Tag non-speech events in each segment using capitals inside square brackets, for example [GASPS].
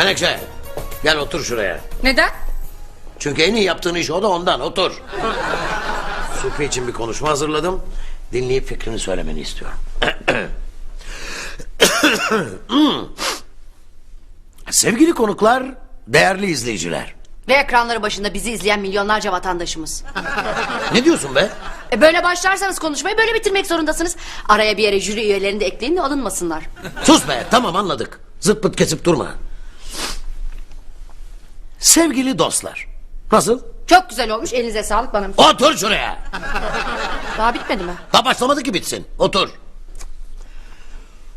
Menekşe gel otur şuraya. Neden? Çünkü en iyi yaptığın iş o da ondan otur. Supi için bir konuşma hazırladım. Dinleyip fikrini söylemeni istiyorum. [COUGHS] Sevgili konuklar, değerli izleyiciler. Ve ekranları başında bizi izleyen milyonlarca vatandaşımız. Ne diyorsun be? E böyle başlarsanız konuşmayı böyle bitirmek zorundasınız. Araya bir yere jüri üyelerini de ekleyin de alınmasınlar. Sus be tamam anladık. Zıt pıt kesip durma. Sevgili dostlar. Nasıl? Çok güzel olmuş elinize sağlık bana. Otur şuraya. [LAUGHS] Daha bitmedi mi? Daha başlamadı ki bitsin. Otur.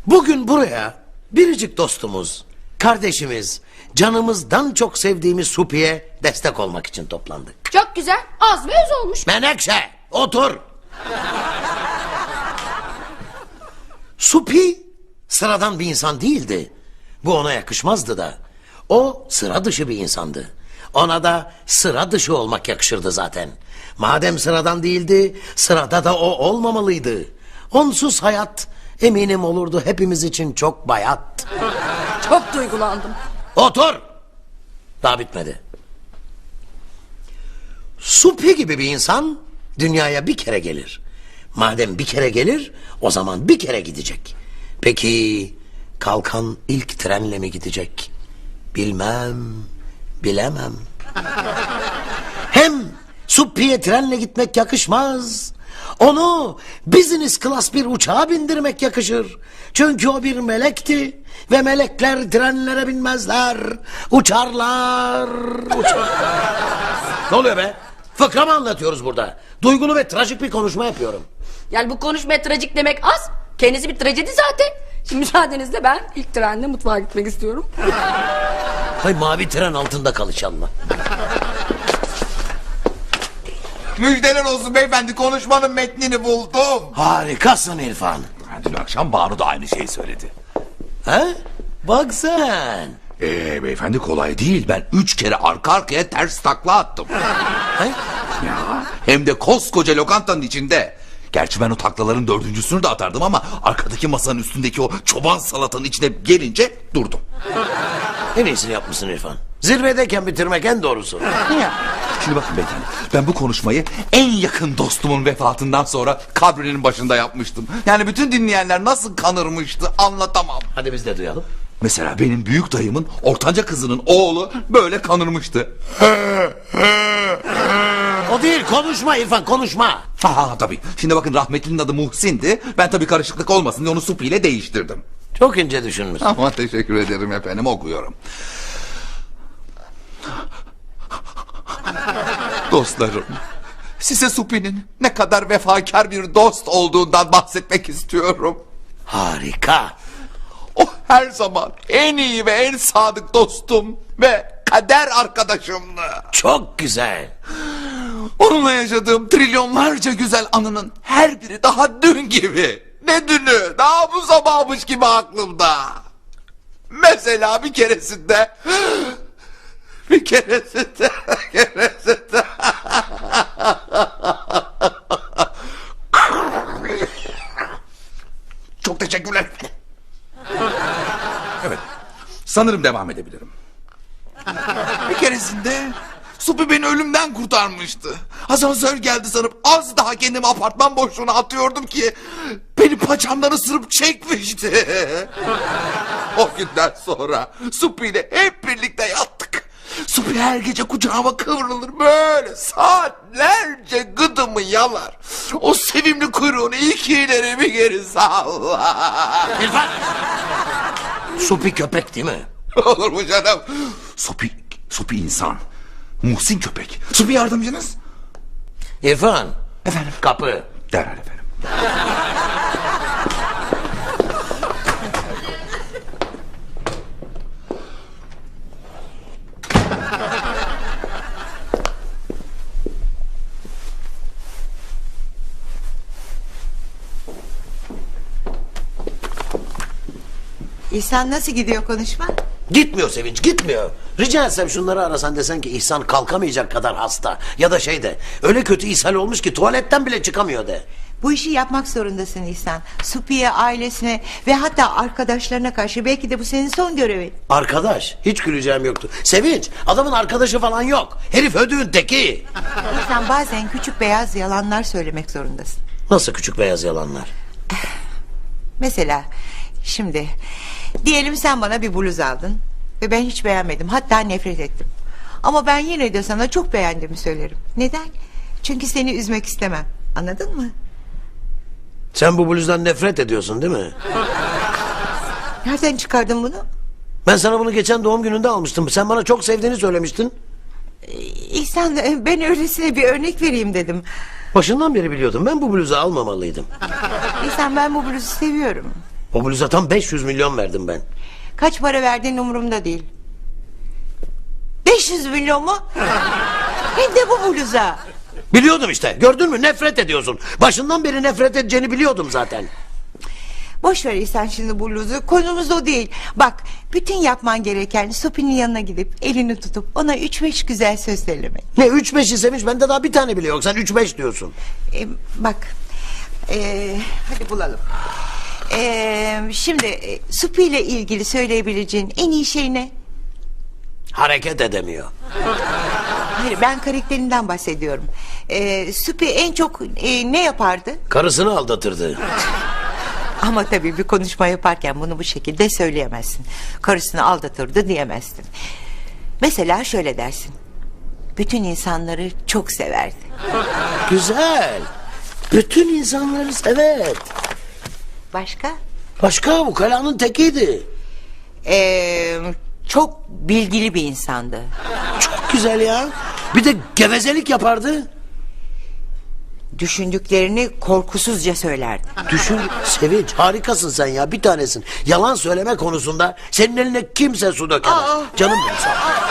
Bugün buraya biricik dostumuz, kardeşimiz, canımızdan çok sevdiğimiz Supi'ye destek olmak için toplandık. Çok güzel az ve öz olmuş. Menekşe otur. Supi sıradan bir insan değildi. Bu ona yakışmazdı da. O sıra dışı bir insandı. Ona da sıra dışı olmak yakışırdı zaten. Madem sıradan değildi, sırada da o olmamalıydı. Onsuz hayat eminim olurdu hepimiz için çok bayat. [LAUGHS] Çok duygulandım. Otur. Daha bitmedi. Supi gibi bir insan dünyaya bir kere gelir. Madem bir kere gelir o zaman bir kere gidecek. Peki kalkan ilk trenle mi gidecek? Bilmem, bilemem. Hem Supi'ye trenle gitmek yakışmaz. Onu business class bir uçağa bindirmek yakışır. Çünkü o bir melekti ve melekler trenlere binmezler. Uçarlar. Uçar. [LAUGHS] ne oluyor be? Fıkra mı anlatıyoruz burada? Duygulu ve trajik bir konuşma yapıyorum. Yani bu konuşmaya trajik demek az. Kendisi bir trajedi zaten. Şimdi müsaadenizle ben ilk trenle mutfağa gitmek istiyorum. [LAUGHS] Hay mavi tren altında kal inşallah. Müjdeler olsun beyefendi konuşmanın metnini buldum. Harikasın İrfan. Dün akşam Banu da aynı şeyi söyledi. He? Bak sen. Ee beyefendi kolay değil. Ben üç kere arka arkaya ters takla attım. He? ya hem de koskoca lokantanın içinde. Gerçi ben o taklaların dördüncüsünü de atardım ama arkadaki masanın üstündeki o çoban salatanın içine gelince durdum. En iyisini yapmışsın İrfan. Zirvedeyken bitirmek en doğrusu. Şimdi bakın beyefendi ben bu konuşmayı en yakın dostumun vefatından sonra kabrinin başında yapmıştım. Yani bütün dinleyenler nasıl kanırmıştı anlatamam. Hadi biz de duyalım. Mesela benim büyük dayımın ortanca kızının oğlu böyle kanırmıştı. O değil konuşma İrfan konuşma. Ha tabii. Şimdi bakın rahmetlinin adı Muhsin'di. Ben tabii karışıklık olmasın diye onu Supi ile değiştirdim. Çok ince düşünmüşsün. Ama teşekkür ederim efendim okuyorum. Dostlarım. Size Supi'nin ne kadar vefakar bir dost olduğundan bahsetmek istiyorum. Harika. O her zaman en iyi ve en sadık dostum ve kader arkadaşımdı. Çok güzel. Onunla yaşadığım trilyonlarca güzel anının her biri daha dün gibi. Ne dünü daha bu sabahmış gibi aklımda. Mesela bir keresinde... [GASPS] Bir keresinde... Bir [LAUGHS] keresinde... [LAUGHS] Çok teşekkürler. Evet. Sanırım devam edebilirim. Bir keresinde Supi beni ölümden kurtarmıştı. Asansör geldi sanıp az daha kendimi apartman boşluğuna atıyordum ki... ...beni paçamdan ısırıp çekmişti. o günden sonra Supi ile hep birlikte yattık. Supi her gece kucağıma kıvrılır böyle saatlerce gıdımı yalar. O sevimli kuyruğunu iki ileri bir geri sallar. İrfan. Supi köpek değil mi? Olur mu canım? Supi, Supi insan. Muhsin köpek. Supi yardımcınız. İrfan. Efendim? Kapı. Derhal efendim. İhsan nasıl gidiyor konuşma? Gitmiyor Sevinç gitmiyor. Rica etsem şunları arasan desen ki İhsan kalkamayacak kadar hasta. Ya da şey de öyle kötü ishal olmuş ki tuvaletten bile çıkamıyor de. Bu işi yapmak zorundasın İhsan. Supi'ye, ailesine ve hatta arkadaşlarına karşı belki de bu senin son görevin. Arkadaş hiç güleceğim yoktu. Sevinç adamın arkadaşı falan yok. Herif ödüğün teki. İhsan bazen küçük beyaz yalanlar söylemek zorundasın. Nasıl küçük beyaz yalanlar? Mesela şimdi diyelim sen bana bir bluz aldın ve ben hiç beğenmedim hatta nefret ettim. Ama ben yine de sana çok beğendiğimi söylerim. Neden? Çünkü seni üzmek istemem. Anladın mı? Sen bu bluzdan nefret ediyorsun değil mi? Nereden çıkardın bunu? Ben sana bunu geçen doğum gününde almıştım. Sen bana çok sevdiğini söylemiştin. İhsan e, ben öylesine bir örnek vereyim dedim. Başından beri biliyordum. Ben bu bluzu almamalıydım. İhsan ben bu bluzu seviyorum. O bluza tam 500 milyon verdim ben. Kaç para verdiğin umurumda değil. 500 milyon mu? [LAUGHS] Hem de bu bluza. Biliyordum işte. Gördün mü? Nefret ediyorsun. Başından beri nefret edeceğini biliyordum zaten. Boş ver İhsan şimdi bu bluzu. Konumuz o değil. Bak bütün yapman gereken Sopi'nin yanına gidip elini tutup ona üç beş güzel söz söylemek. Ne 3 5 istemiş bende daha bir tane bile yok. Sen 3 5 diyorsun. Ee, bak ee, hadi bulalım. Ee, şimdi e, Supi ile ilgili söyleyebileceğin en iyi şey ne? Hareket edemiyor. Hayır ben karakterinden bahsediyorum. Ee, Supi en çok e, ne yapardı? Karısını aldatırdı. [LAUGHS] Ama tabii bir konuşma yaparken bunu bu şekilde söyleyemezsin. Karısını aldatırdı diyemezsin. Mesela şöyle dersin. Bütün insanları çok severdi. Güzel. Bütün insanları evet. Başka? Başka bu kalanın tekiydi. Ee, çok bilgili bir insandı. Çok güzel ya. Bir de gevezelik yapardı. Düşündüklerini korkusuzca söylerdi. Düşün Sevinç harikasın sen ya bir tanesin. Yalan söyleme konusunda senin eline kimse su dökemez. Canım benim sağ ol.